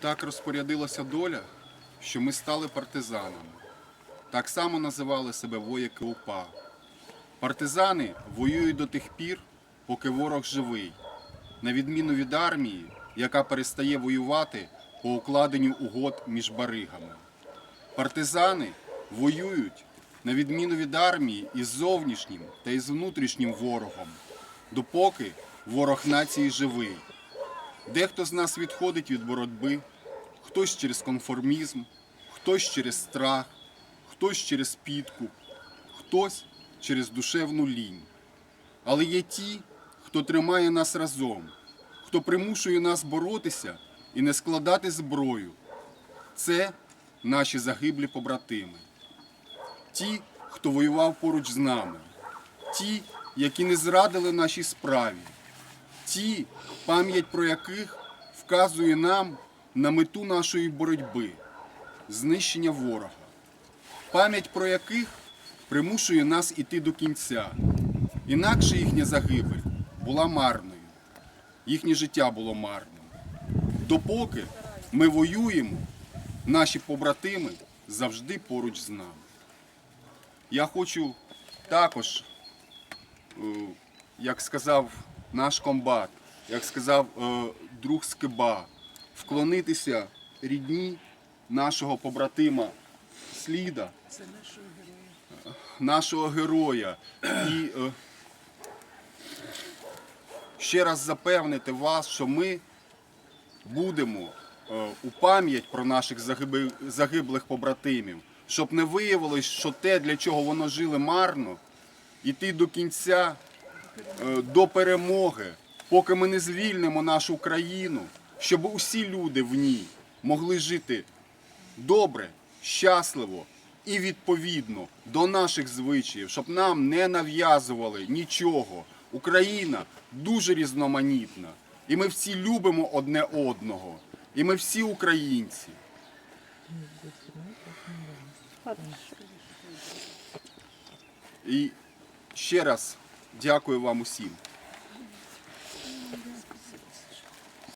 Так розпорядилася доля, що ми стали партизанами. Так само називали себе вояки УПА. Партизани воюють до тих пір, поки ворог живий, на відміну від армії, яка перестає воювати по укладенню угод між баригами. Партизани воюють на відміну від армії із зовнішнім та із внутрішнім ворогом, допоки ворог нації живий. Дехто з нас відходить від боротьби, хтось через конформізм, хтось через страх, хтось через підкуп, хтось через душевну лінь. Але є ті, хто тримає нас разом, хто примушує нас боротися і не складати зброю. Це наші загиблі побратими. Ті, хто воював поруч з нами, ті, які не зрадили нашій справі, ті, пам'ять про яких вказує нам на мету нашої боротьби знищення ворога, пам'ять про яких примушує нас іти до кінця. Інакше їхня загибель була марною, їхнє життя було марним. Допоки ми воюємо, наші побратими завжди поруч з нами. Я хочу також е, як сказав наш комбат, як сказав е, друг Скиба, вклонитися рідні нашого побратима Сліда, нашого героя, і е, ще раз запевнити вас, що ми будемо е, у пам'ять про наших загиблих побратимів, щоб не виявилось, що те, для чого воно жили марно, іти до кінця, до перемоги, поки ми не звільнимо нашу країну, щоб усі люди в ній могли жити добре, щасливо і відповідно до наших звичаїв, щоб нам не нав'язували нічого. Україна дуже різноманітна, і ми всі любимо одне одного, і ми всі українці. І ще раз дякую вам усім.